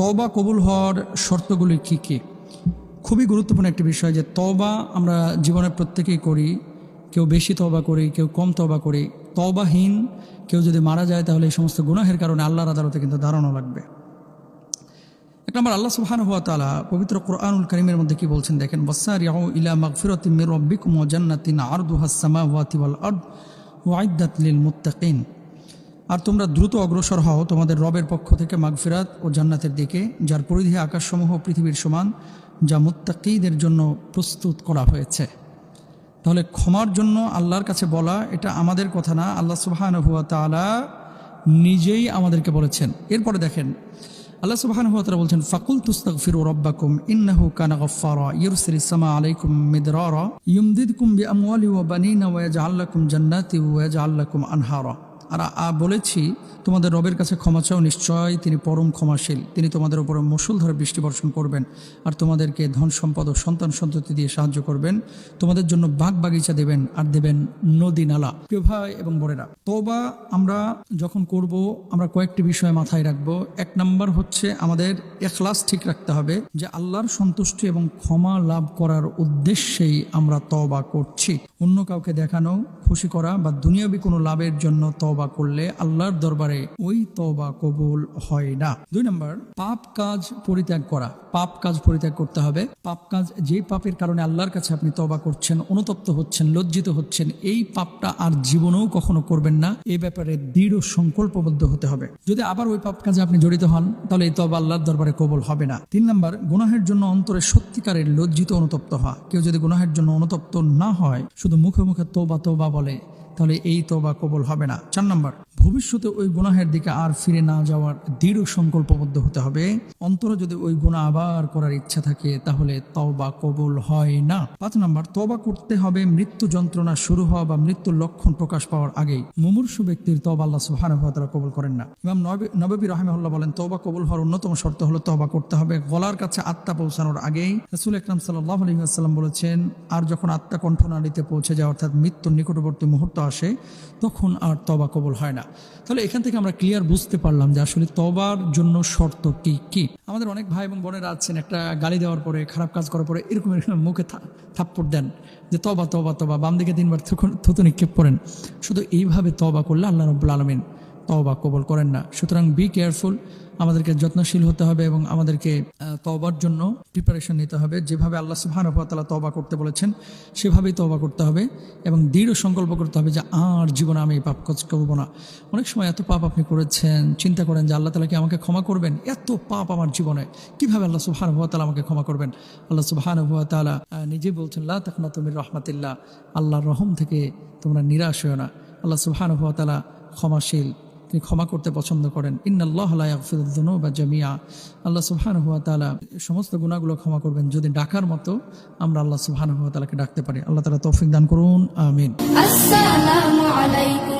তবা কবুল হওয়ার শর্তগুলি কী কী? খুবই গুরুত্বপূর্ণ একটি বিষয় যে তবা আমরা জীবনের প্রত্যেকেই করি। কেউ বেশি তবা করি, কেউ কম তবা করি। তবাহীন কেউ যদি মারা যায় তাহলে এই সমস্ত গুনাহের কারণে আল্লাহর আদালতে কিন্তু দাঁড়ানো লাগবে। এক নম্বর, আল্লাহ সুবহান হুয়া তালা পবিত্র কোরআনুল করিমের মধ্যে কি বলছেন দেখেন বসার ইয়াউ ইলা মাগফিরাতি মির রাব্বিকুম ওয়া জান্নাতিন আরদুহাস সামাওয়াতি ওয়াল আরদ ওয়াইদ্দাত লিল মুত্তাকিন। আর তোমরা দ্রুত অগ্রসর হও তোমাদের রবের পক্ষ থেকে মাগফিরাত ও জান্নাতের দিকে, যার পরিধি আকাশসমূহ পৃথিবীর সমান, যা মুত্তাকিদের জন্য প্রস্তুত করা হয়েছে। তাহলে ক্ষমার জন্য আল্লাহর কাছে বলা, এটা আমাদের কথা না, আল্লাহ সুবহান হুয়া তালা নিজেই আমাদেরকে বলেছেন। এরপরে দেখেন, আল্লাহ সুবহান হুয়া তাআলা বলছেন ফাকুল তুস্তাগফিরু রাব্বাকুম, ইন্নাহু কানা গফফারা ইউরসিলিস সামা আলাইকুম মিদরারা, ইউমদিদকুম বিআমওয়ালি ওয়া বানিনা ওয়া ইয়াজআল লাকুম জান্নাতি ওয়া ইয়াজআল লাকুম আনহারা। আর বলেছি, তোমাদের রবের কাছে ক্ষমা চাও, নিশ্চয় তিনি পরম ক্ষমাশীল। তিনি তোমাদের উপরে মুসুলধারে বৃষ্টি বর্ষণ করবেন আর তোমাদেরকে ধন সম্পদ ও সন্তান সন্ততি দিয়ে সাহায্য করবেন। তোমাদের জন্য বাগ বাগিচা দেবেন আর দেবেন নদী নালা। প্রিয় ভাই এবং বোনেরা তোবা আমরা যখন করব, আমরা কয়েকটি বিষয় মাথায় রাখব। এক নাম্বার হচ্ছে আমাদের এখলাস ঠিক রাখতে হবে যে আল্লাহর সন্তুষ্টি এবং ক্ষমা লাভ করার উদ্দেশ্যেই আমরা তবা করছি। অন্য কাউকে দেখানো, খুশি করা বা দুনিয়াবি কোনো লাভের জন্য তবা করলে আল্লাহর দরবারে ওই তবা কবুল হয় না। দুই নম্বর, পাপ কাজ পরিত্যাগ করা। পাপ কাজ পরিত্যাগ করতে হবে। পাপ কাজ যে পাপের কারণে আল্লাহর কাছে আপনি তবা করছেন, অনুতপ্ত হচ্ছেন, লজ্জিত হচ্ছেন, এই পাপটা আর জীবনেও কখনো করবেন না। এই ব্যাপারে দৃঢ় সংকল্পবদ্ধ হতে হবে। যদি আবার ওই পাপ কাজে আপনি জড়িত হন, তাহলে এই তবা আল্লাহর দরবারে কবল হবে না। তিন নম্বর, গুনাহের জন্য অন্তরে সত্যিকারের লজ্জিত অনুতপ্ত হওয়া। কেউ যদি গুনাহের জন্য অনুতপ্ত না হয় শুধু মুখে মুখে তোবা তোবা বলে। তাহলে এই তোবা কবল হবে না। চার নম্বর, ভবিষ্যতে ওই গুনাহের দিকে আর ফিরে না যাওয়ার দৃঢ় সংকল্পবদ্ধ হতে হবে। অন্তরে যদি ওই গুণা আবার করার ইচ্ছা থাকে, তাহলে তওবা কবুল হয় না। পাঁচ নম্বর তবা করতে হবে মৃত্যু যন্ত্রণা শুরু হওয়া বা মৃত্যুর লক্ষণ প্রকাশ পাওয়ার আগেই। মুমূর্ষু ব্যক্তির তবা আল্লাহ তাআলা কবুল করেন না। ইমাম নবী- নববী রাহিমাহুল্লাহ বলেন তবা কবুল হওয়ার অন্যতম শর্ত হলো তবা করতে হবে। গলার কাছে আত্মা পৌঁছানোর আগেই রাসূল আকরাম সাল্লাহ আলাইহি ওয়াসাল্লাম বলেছেন, আর যখন আত্মা কণ্ঠনালীতে পৌঁছে যায়, অর্থাৎ মৃত্যুর নিকটবর্তী মুহূর্ত আসে, তখন আর তবা কবল হয় না। তাহলে এখান থেকে আমরা ক্লিয়ার বুঝতে পারলাম যে আসলে তবার জন্য শর্ত কি কি? আমাদের অনেক ভাই এবং বোনেরা আছেন, একটা গালি দেওয়ার পরে, খারাপ কাজ করার পরে এরকম এরকম মুখে থাপ্পড় দেন যে তবা তবা তবা বাম দিকে তিনবার থুতু নিক্ষেপ করেন। শুধু এইভাবে তবা করলে আল্লাহ রব্বুল আলমিন তবা কবল করেন না। সুতরাং বি কেয়ারফুল আমাদেরকে যত্নশীল হতে হবে এবং আমাদেরকে আহ, তওবার জন্য প্রিপারেশন নিতে হবে। যেভাবে আল্লাহ তাআলা তওবা করতে বলেছেন সেভাবেই তওবা করতে হবে এবং দৃঢ় সংকল্প করতে হবে যে আর জীবনে আমি এই পাপ কাজ করব না। অনেক সময় এত পাপ আপনি করেছেন চিন্তা করেন যে আল্লাহ তালা কি আমাকে ক্ষমা করবেন? এত পাপ আমার জীবনে। কীভাবে আল্লাহ ওয়া আমাকে ক্ষমা করবেন? আল্লাহ সুবহানাহু ওয়া তাআলা আহ, নিজে বলছেন লা তাকনা তুমি রহমাতিল্লাহ। আল্লাহর রহম থেকে তোমরা নিরাশ হও না। আল্লাহ তাআলা ক্ষমাশীল। তিনি ক্ষমা করতে পছন্দ করেন। ইন্নাল্লাহ বা জামিয়া। আল্লাহ সুহান হুয়া তালা সমস্ত গুণাগুলো ক্ষমা করবেন। যদি ডাকার মতো আমরা আল্লাহ সুহান হুয়া তালাকে ডাকতে পারি। আল্লাহ তালা তৌফিক দান করুন। আমিন। আসসালামু আলাইকুম।